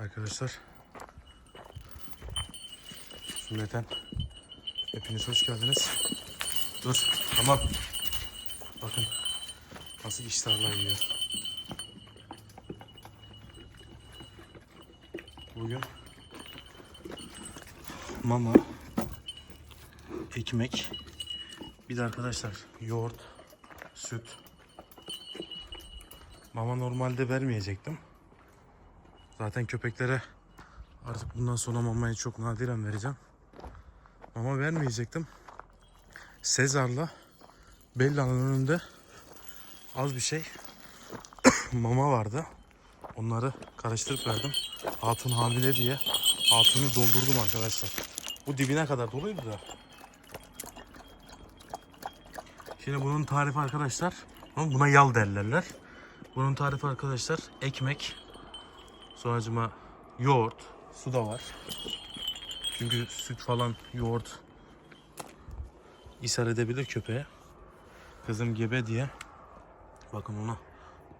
Arkadaşlar. Sünneten Hepiniz hoş geldiniz. Dur tamam. Bakın Nasıl iştahla yiyor. Bugün Mama Ekmek Bir de arkadaşlar yoğurt Süt. Mama normalde vermeyecektim Zaten köpeklere artık bundan sonra mamayı çok nadiren vereceğim. Mama vermeyecektim. Sezar'la Bella'nın önünde az bir şey mama vardı. Onları karıştırıp verdim. Hatun hamile diye hatunu doldurdum arkadaşlar. Bu dibine kadar doluydu da. Şimdi bunun tarifi arkadaşlar. Buna yal derlerler. Bunun tarifi arkadaşlar ekmek, Sonracıma yoğurt, su da var. Çünkü süt falan yoğurt ishal edebilir köpeğe. Kızım gebe diye. Bakın ona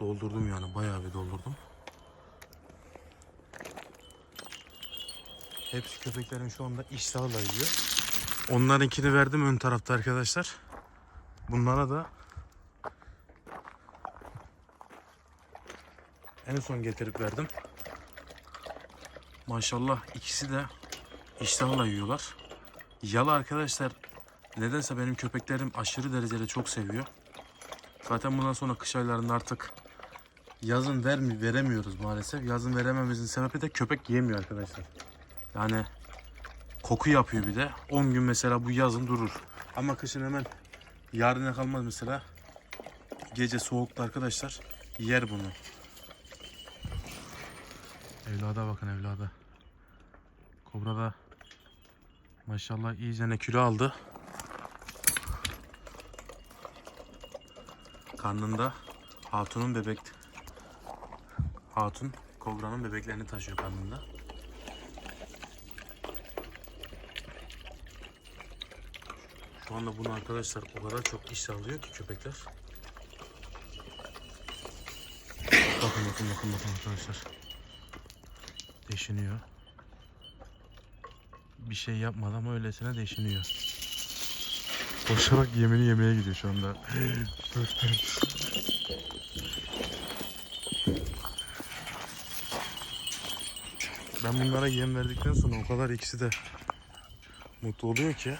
doldurdum yani bayağı bir doldurdum. Hepsi köpeklerin şu anda iştahla yiyor. Onlarınkini verdim ön tarafta arkadaşlar. Bunlara da en son getirip verdim. Maşallah ikisi de iştahla yiyorlar. Yalı arkadaşlar nedense benim köpeklerim aşırı derecede çok seviyor. Zaten bundan sonra kış aylarında artık yazın vermi veremiyoruz maalesef. Yazın verememizin sebebi de köpek yemiyor arkadaşlar. Yani koku yapıyor bir de. 10 gün mesela bu yazın durur. Ama kışın hemen yarına kalmaz mesela. Gece soğukta arkadaşlar yer bunu. Evlada bakın evlada. Kobra da maşallah iyice kilo aldı. Karnında hatunun bebek hatun kobranın bebeklerini taşıyor karnında. Şu anda bunu arkadaşlar o kadar çok iş alıyor ki köpekler. Bakın bakın bakın bakın arkadaşlar deşiniyor. Bir şey yapmadan öylesine deşiniyor. Koşarak yemini yemeye gidiyor şu anda. ben bunlara yem verdikten sonra o kadar ikisi de mutlu oluyor ki.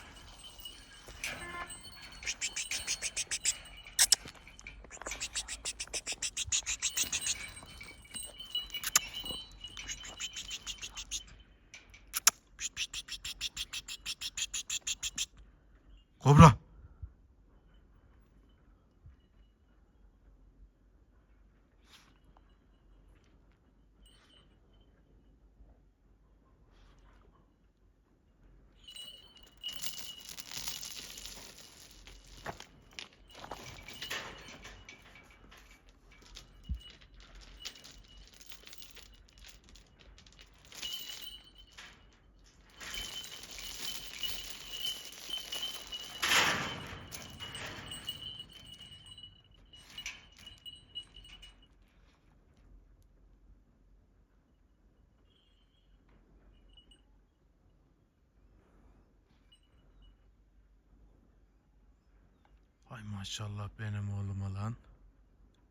Ay maşallah benim oğluma lan.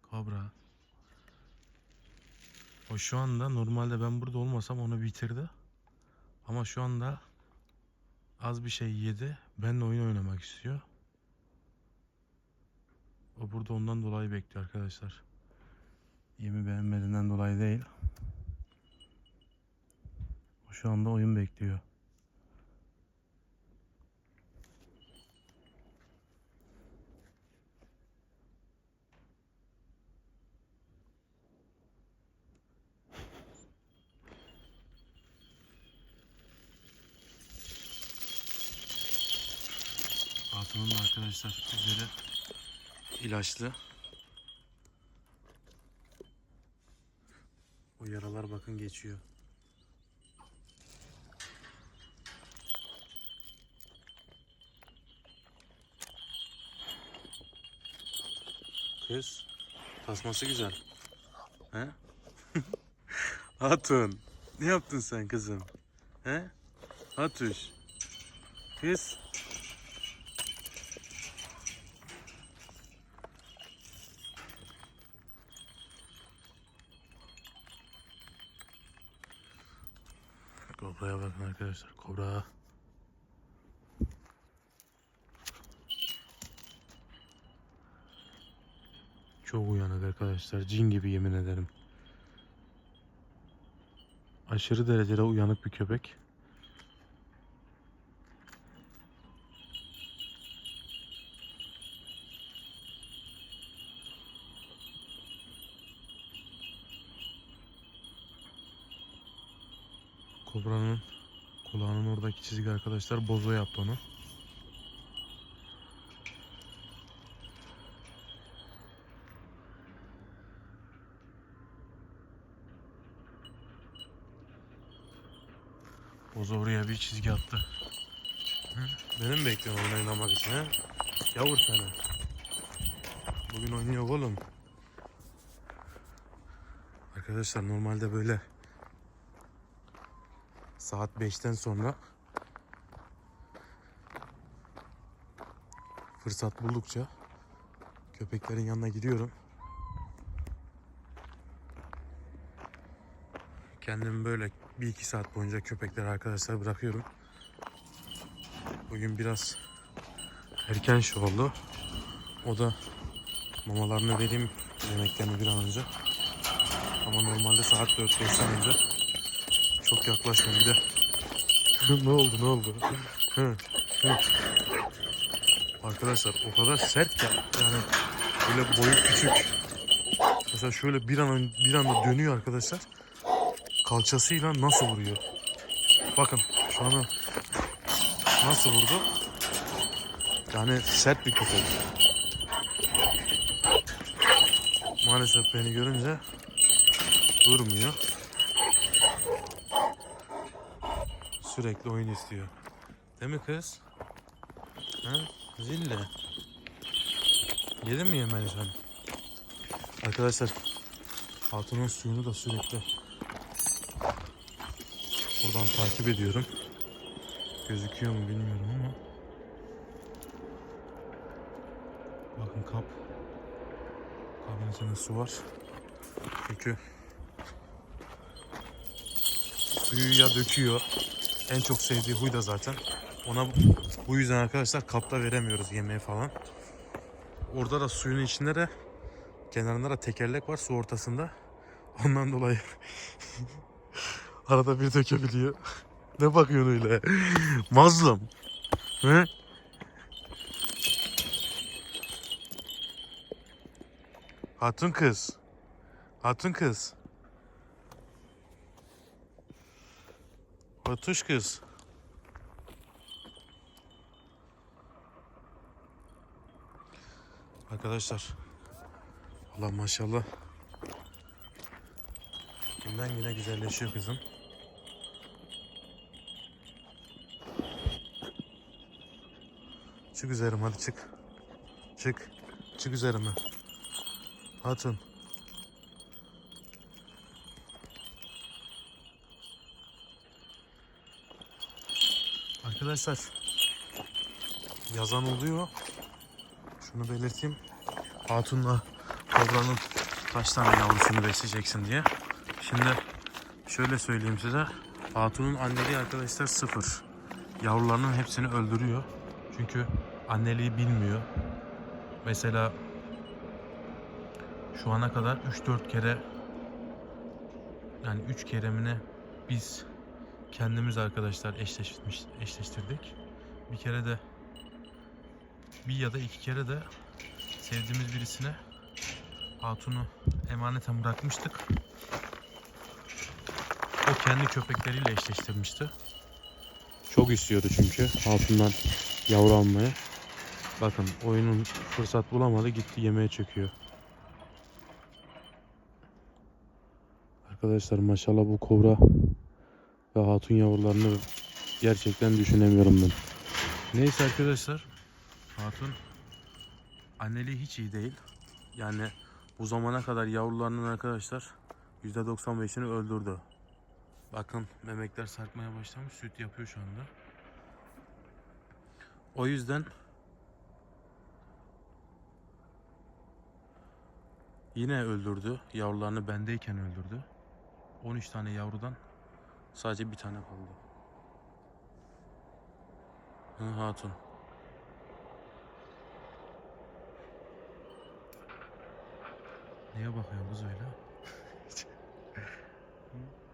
Kobra. O şu anda normalde ben burada olmasam onu bitirdi. Ama şu anda az bir şey yedi. Benimle oyun oynamak istiyor. O burada ondan dolayı bekliyor arkadaşlar. Yemi beğenmediğinden dolayı değil. O şu anda oyun bekliyor. Hatunun da arkadaşlar üzeri ilaçlı. O yaralar bakın geçiyor. Kız tasması güzel. He? Hatun. Ne yaptın sen kızım? He? Hatuş. Kız. Kobra'ya bakın arkadaşlar. Kobra. Çok uyanık arkadaşlar. Cin gibi yemin ederim. Aşırı derecede uyanık bir köpek. Kobra'nın oradaki çizgi arkadaşlar bozo yaptı onu. Bozo oraya bir çizgi attı. Hı? Beni mi bekliyorsun oyun oynamak için ha? Yavur sana. Bugün oynuyor oğlum. Arkadaşlar normalde böyle saat 5'ten sonra fırsat buldukça köpeklerin yanına gidiyorum. Kendimi böyle bir iki saat boyunca köpekler arkadaşlar bırakıyorum. Bugün biraz erken şu oldu. O da mamalarını vereyim yemeklerini bir an önce. Ama normalde saat 4-5'ten önce çok yaklaştım bir de. ne oldu ne oldu? Arkadaşlar o kadar sert ki yani böyle boyu küçük. Mesela şöyle bir an bir anda dönüyor arkadaşlar. Kalçasıyla nasıl vuruyor? Bakın şu an nasıl vurdu? Yani sert bir köpek. Maalesef beni görünce durmuyor. Sürekli oyun istiyor. Değil mi kız? Ha? Zille. Yedin mi yemeğini sen? Arkadaşlar Hatun'un suyunu da sürekli buradan takip ediyorum. Gözüküyor mu bilmiyorum ama Bakın kap Kabın içinde su var Çünkü Suyu ya döküyor En çok sevdiği huy da zaten Ona bu yüzden arkadaşlar kapta veremiyoruz yemeği falan Orada da suyun içinde de Kenarında da tekerlek var su ortasında Ondan dolayı Arada bir dökebiliyor. ne bakıyorsun öyle? Mazlum. He? Hatun kız. Hatun kız. Batuş kız. Arkadaşlar. Allah maşallah. Günden güne güzelleşiyor kızım. Çık üzerime hadi çık. Çık. Çık üzerime. Hatun. Arkadaşlar yazan oluyor. Şunu belirteyim. Hatun'la Kobra'nın kaç tane yavrusunu besleyeceksin diye. Şimdi şöyle söyleyeyim size. Hatun'un anneliği arkadaşlar sıfır. Yavrularının hepsini öldürüyor. Çünkü anneliği bilmiyor. Mesela şu ana kadar 3-4 kere yani 3 keremine biz kendimiz arkadaşlar eşleşmiş, eşleştirdik. Bir kere de bir ya da iki kere de sevdiğimiz birisine hatunu emaneten bırakmıştık. O kendi köpekleriyle eşleştirmişti. Çok istiyordu çünkü hatundan yavru almaya. Bakın oyunun fırsat bulamadı gitti yemeğe çöküyor. Arkadaşlar maşallah bu kobra ve hatun yavrularını gerçekten düşünemiyorum ben. Neyse arkadaşlar. Hatun anneliği hiç iyi değil. Yani bu zamana kadar yavrularının arkadaşlar %95'ini öldürdü. Bakın memekler sarkmaya başlamış. Süt yapıyor şu anda. O yüzden yine öldürdü. Yavrularını bendeyken öldürdü. 13 tane yavrudan sadece bir tane kaldı. Hı, hatun. Neye bakıyorsun kız öyle?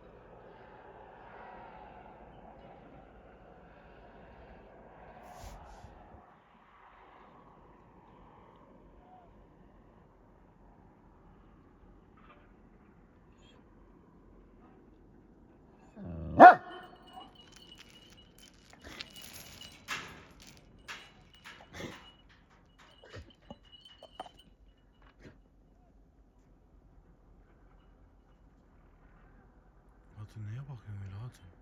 Hatun neye bakıyorsun öyle hatun?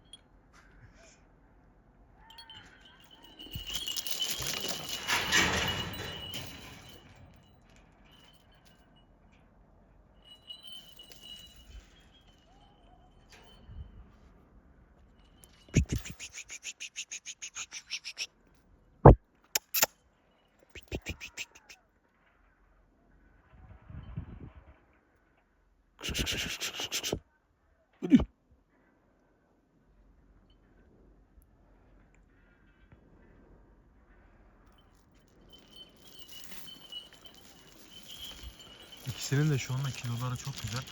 İkisinin de şu anda kiloları çok güzel.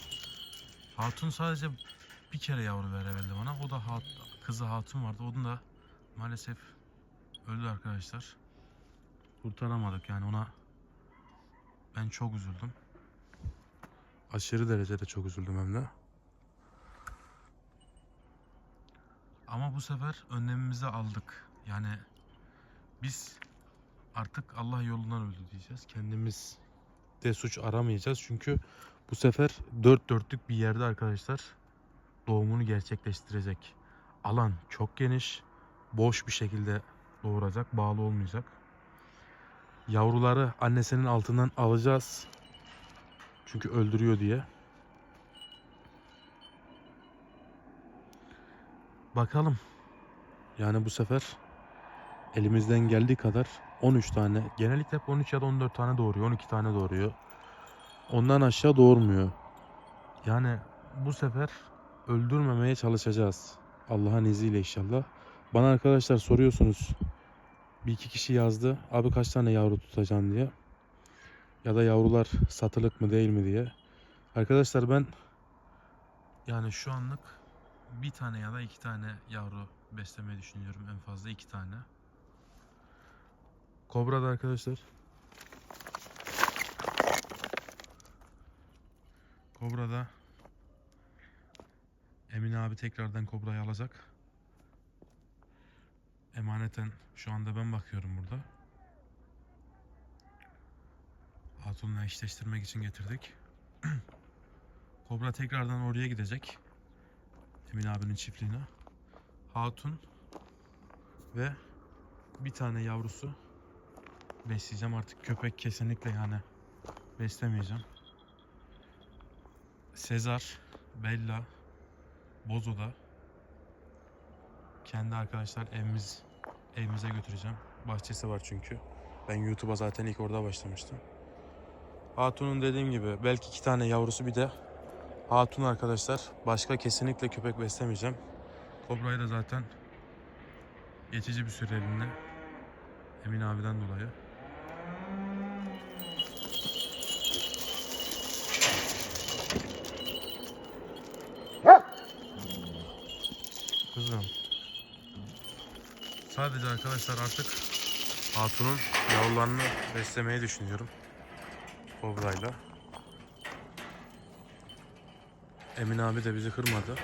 Hatun sadece bir kere yavru verebildi bana. O da hat, kızı hatun vardı. Onun da maalesef öldü arkadaşlar. Kurtaramadık yani ona ben çok üzüldüm. Aşırı derecede çok üzüldüm hem de. Ama bu sefer önlemimizi aldık. Yani biz artık Allah yolundan öldü diyeceğiz. Kendimiz de suç aramayacağız. Çünkü bu sefer dört dörtlük bir yerde arkadaşlar doğumunu gerçekleştirecek. Alan çok geniş. Boş bir şekilde doğuracak. Bağlı olmayacak. Yavruları annesinin altından alacağız. Çünkü öldürüyor diye. Bakalım. Yani bu sefer elimizden geldiği kadar 13 tane. Genellikle hep 13 ya da 14 tane doğuruyor 12 tane doğuruyor. Ondan aşağı doğurmuyor. Yani bu sefer öldürmemeye çalışacağız Allah'ın izniyle inşallah. Bana arkadaşlar soruyorsunuz. Bir iki kişi yazdı. Abi kaç tane yavru tutacağım diye. Ya da yavrular satılık mı değil mi diye. Arkadaşlar ben yani şu anlık bir tane ya da iki tane yavru beslemeyi düşünüyorum. En fazla iki tane Kobra da arkadaşlar. Kobra da Emin abi tekrardan Kobra'yı alacak. Emaneten şu anda ben bakıyorum burada. Hatun'la eşleştirmek için getirdik. Kobra tekrardan oraya gidecek. Emin abinin çiftliğine. Hatun ve bir tane yavrusu besleyeceğim artık köpek kesinlikle yani beslemeyeceğim. Sezar, Bella, Bozo'da kendi arkadaşlar evimiz evimize götüreceğim. Bahçesi var çünkü. Ben YouTube'a zaten ilk orada başlamıştım. Hatun'un dediğim gibi belki iki tane yavrusu bir de Hatun arkadaşlar. Başka kesinlikle köpek beslemeyeceğim. Kobra'yı da zaten geçici bir süreliğine Emin abiden dolayı. Kızım. Sadece arkadaşlar artık Hatun'un yavrularını beslemeyi düşünüyorum. Kobra'yla. Emin abi de bizi kırmadı.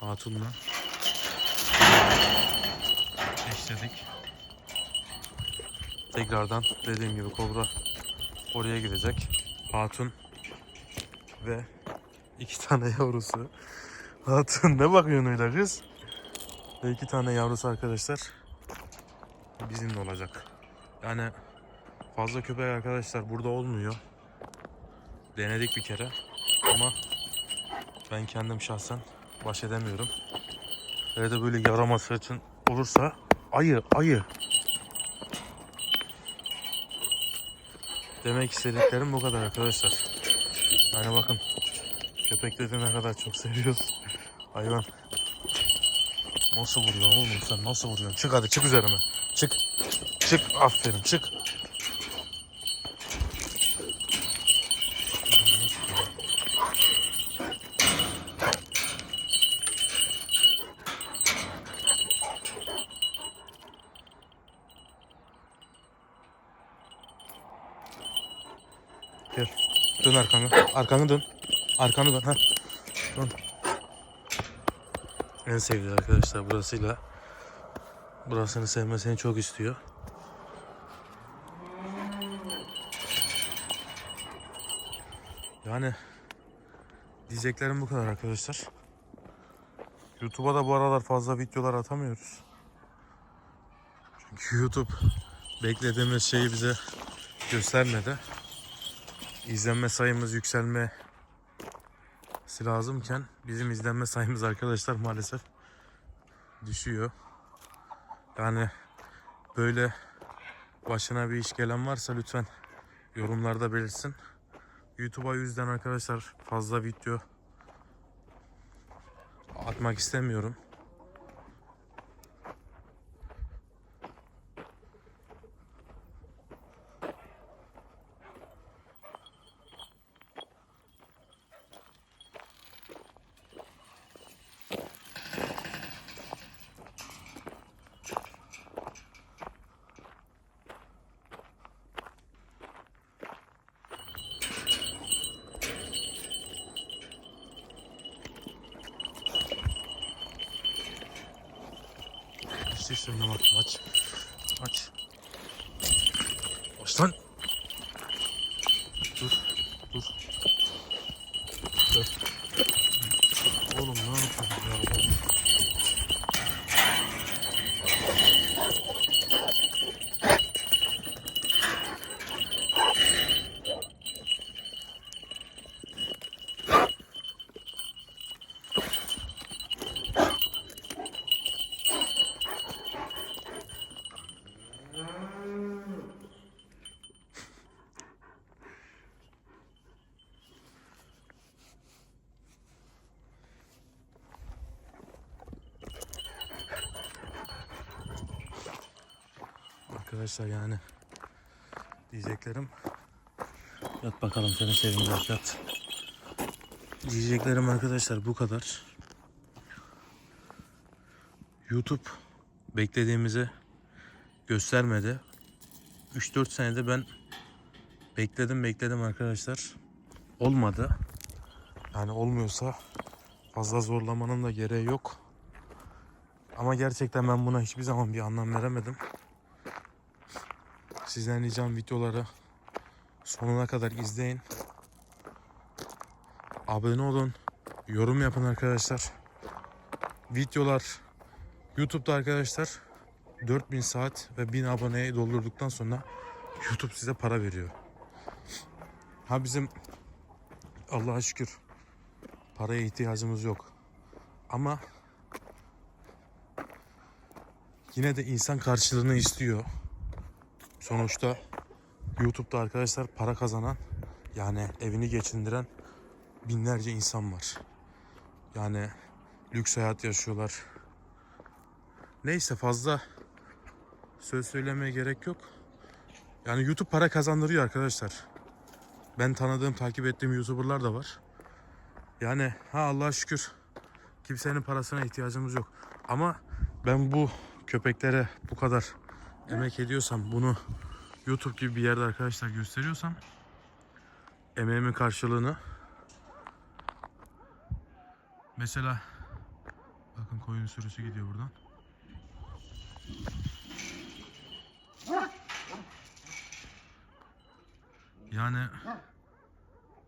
Hatun'la eşledik. Tekrardan dediğim gibi Kobra oraya gidecek. Hatun ve iki tane yavrusu. Hatun ne bakıyorsun öyle kız? Ve iki tane yavrusu arkadaşlar bizimle olacak. Yani fazla köpek arkadaşlar burada olmuyor. Denedik bir kere ama Ben kendim şahsen baş edemiyorum. Hele de böyle yaramaz için olursa ayı ayı. Demek istediklerim bu kadar arkadaşlar. Yani bakın köpekleri ne kadar çok seviyoruz. Hayvan. Nasıl vuruyorsun oğlum sen nasıl vuruyorsun? Çık hadi çık üzerime. Çık. Çık aferin çık. Gel. Dön arkanı. Arkanı dön. Arkanı dön. Ha. Dön. En sevdiği arkadaşlar burasıyla. Burasını sevmesini çok istiyor. Yani diyeceklerim bu kadar arkadaşlar. YouTube'a da bu aralar fazla videolar atamıyoruz. Çünkü YouTube beklediğimiz şeyi bize göstermedi. İzlenme sayımız yükselmesi lazımken bizim izlenme sayımız arkadaşlar maalesef düşüyor. Yani böyle başına bir iş gelen varsa lütfen yorumlarda belirsin. YouTube'a yüzden arkadaşlar fazla video atmak istemiyorum. Seslerine bak aç. Aç. Aç lan. Dur. Dur. Dur. Oğlum ne yapıyorsun ya? Arkadaşlar yani diyeceklerim yat bakalım seni sevimli yat. Diyeceklerim arkadaşlar bu kadar. YouTube beklediğimizi göstermedi. 3-4 senede ben bekledim bekledim arkadaşlar. Olmadı. Yani olmuyorsa fazla zorlamanın da gereği yok. Ama gerçekten ben buna hiçbir zaman bir anlam veremedim. Sizden ricam videoları sonuna kadar izleyin. Abone olun. Yorum yapın arkadaşlar. Videolar YouTube'da arkadaşlar 4000 saat ve 1000 aboneye doldurduktan sonra YouTube size para veriyor. Ha bizim Allah'a şükür paraya ihtiyacımız yok. Ama yine de insan karşılığını istiyor. Sonuçta YouTube'da arkadaşlar para kazanan yani evini geçindiren binlerce insan var. Yani lüks hayat yaşıyorlar. Neyse fazla söz söylemeye gerek yok. Yani YouTube para kazandırıyor arkadaşlar. Ben tanıdığım, takip ettiğim YouTuber'lar da var. Yani ha Allah'a şükür kimsenin parasına ihtiyacımız yok. Ama ben bu köpeklere bu kadar emek ediyorsam bunu YouTube gibi bir yerde arkadaşlar gösteriyorsam emeğimin karşılığını mesela bakın koyun sürüsü gidiyor buradan. Yani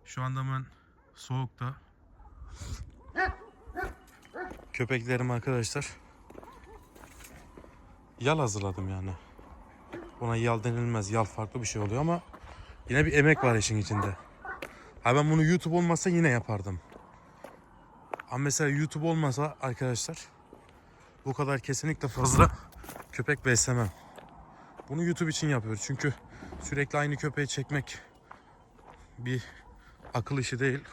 şu anda ben soğukta köpeklerim arkadaşlar yal hazırladım yani. Ona yal denilmez. Yal farklı bir şey oluyor ama yine bir emek var işin içinde. Ha ben bunu YouTube olmasa yine yapardım. Ama mesela YouTube olmasa arkadaşlar bu kadar kesinlikle fazla köpek beslemem. Bunu YouTube için yapıyoruz. Çünkü sürekli aynı köpeği çekmek bir akıl işi değil.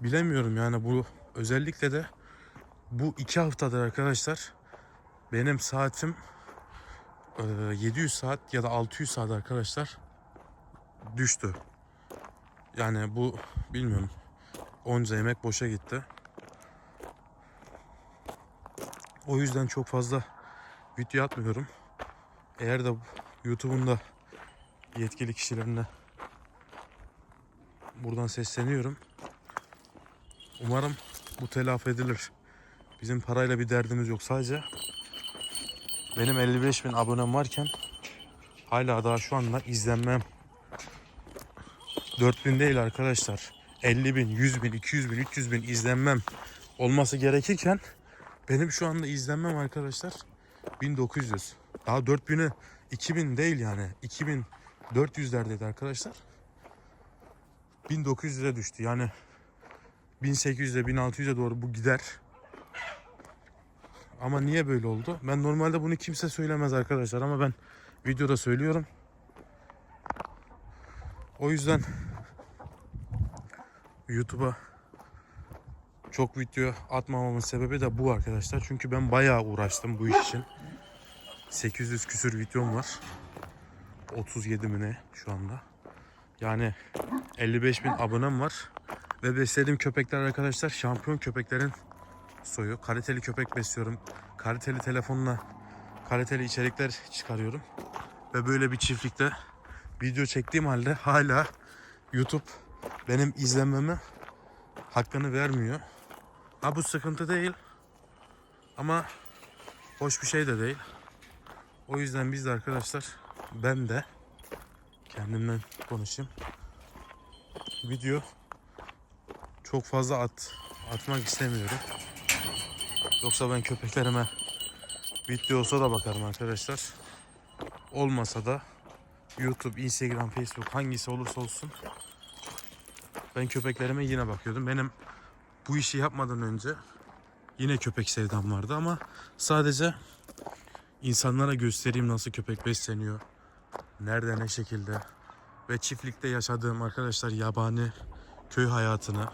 Bilemiyorum yani bu özellikle de bu iki haftadır arkadaşlar benim saatim 700 saat ya da 600 saat arkadaşlar düştü. Yani bu bilmiyorum onca emek boşa gitti. O yüzden çok fazla video atmıyorum. Eğer de YouTube'un da yetkili kişilerine buradan sesleniyorum. Umarım bu telafi edilir. Bizim parayla bir derdimiz yok sadece. Benim 55 bin abonem varken hala daha şu anda izlenmem 4000 değil arkadaşlar. 50 bin, 100 bin, 200 bin, 300 bin izlenmem olması gerekirken benim şu anda izlenmem arkadaşlar 1900. Daha 4000'i 2000 değil yani. 2400'lerdeydi arkadaşlar. 1900'e düştü. Yani 1800'e 1600'e doğru bu gider. Ama niye böyle oldu? Ben normalde bunu kimse söylemez arkadaşlar ama ben videoda söylüyorum. O yüzden YouTube'a çok video atmamamın sebebi de bu arkadaşlar. Çünkü ben bayağı uğraştım bu iş için. 800 küsür videom var. 37 mi ne şu anda. Yani 55 bin abonem var. Ve beslediğim köpekler arkadaşlar şampiyon köpeklerin soyu. Kaliteli köpek besliyorum. Kaliteli telefonla kaliteli içerikler çıkarıyorum. Ve böyle bir çiftlikte video çektiğim halde hala YouTube benim izlenmeme hakkını vermiyor. Ha bu sıkıntı değil. Ama hoş bir şey de değil. O yüzden biz de arkadaşlar ben de kendimden konuşayım. Video çok fazla at atmak istemiyorum. Yoksa ben köpeklerime video olsa da bakarım arkadaşlar. Olmasa da YouTube, Instagram, Facebook hangisi olursa olsun ben köpeklerime yine bakıyordum. Benim bu işi yapmadan önce yine köpek sevdam vardı ama sadece insanlara göstereyim nasıl köpek besleniyor. Nerede ne şekilde ve çiftlikte yaşadığım arkadaşlar yabani köy hayatını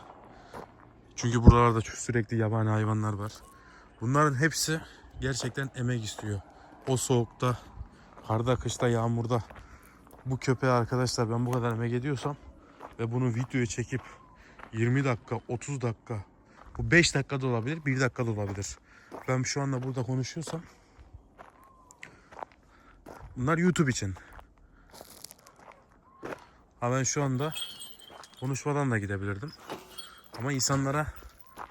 çünkü buralarda sürekli yabani hayvanlar var. Bunların hepsi gerçekten emek istiyor. O soğukta, karda, kışta, yağmurda bu köpeğe arkadaşlar ben bu kadar emek ediyorsam ve bunu videoya çekip 20 dakika, 30 dakika, bu 5 dakika da olabilir, 1 dakika da olabilir. Ben şu anda burada konuşuyorsam bunlar YouTube için. Ha ben şu anda konuşmadan da gidebilirdim. Ama insanlara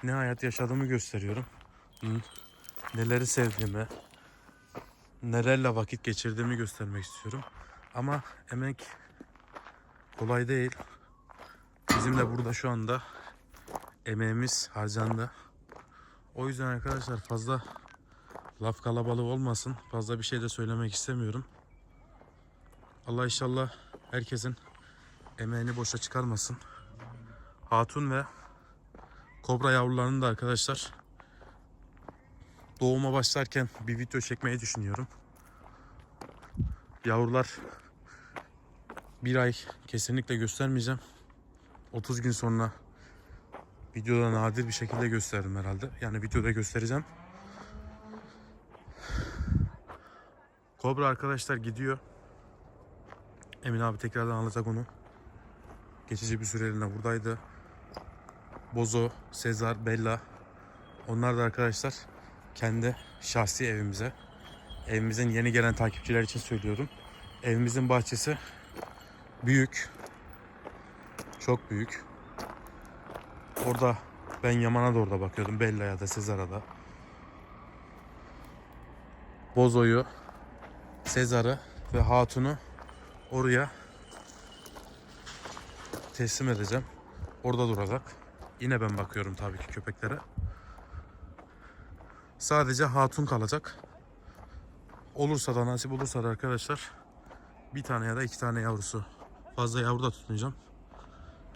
ne hayat yaşadığımı gösteriyorum. Neleri sevdiğimi, nelerle vakit geçirdiğimi göstermek istiyorum. Ama emek kolay değil. Bizim de burada şu anda emeğimiz harcandı. O yüzden arkadaşlar fazla laf kalabalığı olmasın. Fazla bir şey de söylemek istemiyorum. Allah inşallah herkesin emeğini boşa çıkarmasın. Hatun ve kobra yavrularını da arkadaşlar doğuma başlarken bir video çekmeyi düşünüyorum. Yavrular bir ay kesinlikle göstermeyeceğim. 30 gün sonra videoda nadir bir şekilde gösteririm herhalde. Yani videoda göstereceğim. Kobra arkadaşlar gidiyor. Emin abi tekrardan alacak onu. Geçici bir süreliğine buradaydı. Bozo, Sezar, Bella. Onlar da arkadaşlar kendi şahsi evimize. Evimizin yeni gelen takipçiler için söylüyorum. Evimizin bahçesi büyük. Çok büyük. Orada ben Yaman'a da orada bakıyordum. Bella'ya da Sezar'a da. Bozo'yu, Sezar'ı ve Hatun'u oraya teslim edeceğim. Orada duracak. Yine ben bakıyorum tabii ki köpeklere. Sadece hatun kalacak. Olursa da nasip olursa da arkadaşlar bir tane ya da iki tane yavrusu. Fazla yavru da tutmayacağım.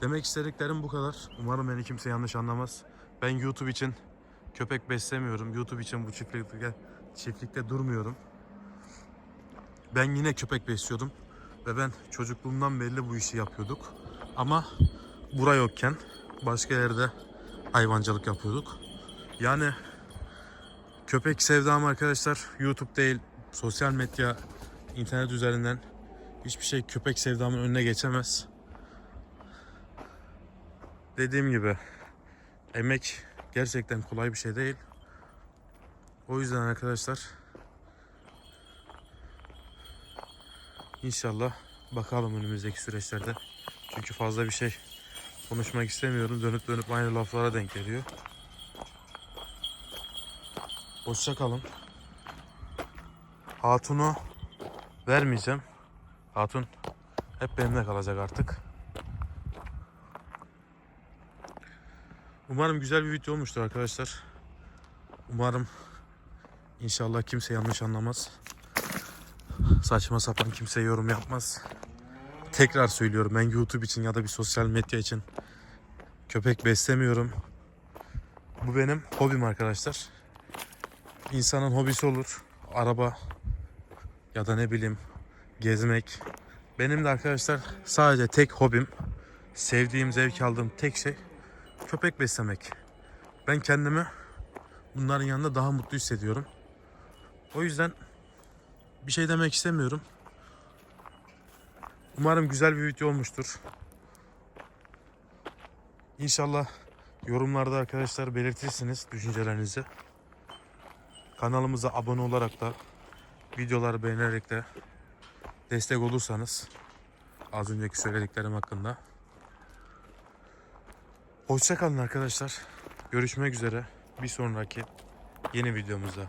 Demek istediklerim bu kadar. Umarım beni kimse yanlış anlamaz. Ben YouTube için köpek beslemiyorum. YouTube için bu çiftlikte, çiftlikte durmuyorum. Ben yine köpek besliyordum. Ve ben çocukluğumdan belli bu işi yapıyorduk. Ama bura yokken başka yerde hayvancılık yapıyorduk. Yani köpek sevdam arkadaşlar YouTube değil, sosyal medya, internet üzerinden hiçbir şey köpek sevdamın önüne geçemez. Dediğim gibi emek gerçekten kolay bir şey değil. O yüzden arkadaşlar inşallah bakalım önümüzdeki süreçlerde. Çünkü fazla bir şey konuşmak istemiyorum. Dönüp dönüp aynı laflara denk geliyor. Hoşça kalın. Hatun'u vermeyeceğim. Hatun hep benimle kalacak artık. Umarım güzel bir video olmuştur arkadaşlar. Umarım inşallah kimse yanlış anlamaz. Saçma sapan kimse yorum yapmaz. Tekrar söylüyorum ben YouTube için ya da bir sosyal medya için köpek beslemiyorum. Bu benim hobim arkadaşlar. İnsanın hobisi olur. Araba ya da ne bileyim gezmek. Benim de arkadaşlar sadece tek hobim, sevdiğim, zevk aldığım tek şey köpek beslemek. Ben kendimi bunların yanında daha mutlu hissediyorum. O yüzden bir şey demek istemiyorum. Umarım güzel bir video olmuştur. İnşallah yorumlarda arkadaşlar belirtirsiniz düşüncelerinizi. Kanalımıza abone olarak da videoları beğenerek de destek olursanız az önceki söylediklerim hakkında. Hoşçakalın arkadaşlar. Görüşmek üzere bir sonraki yeni videomuzda.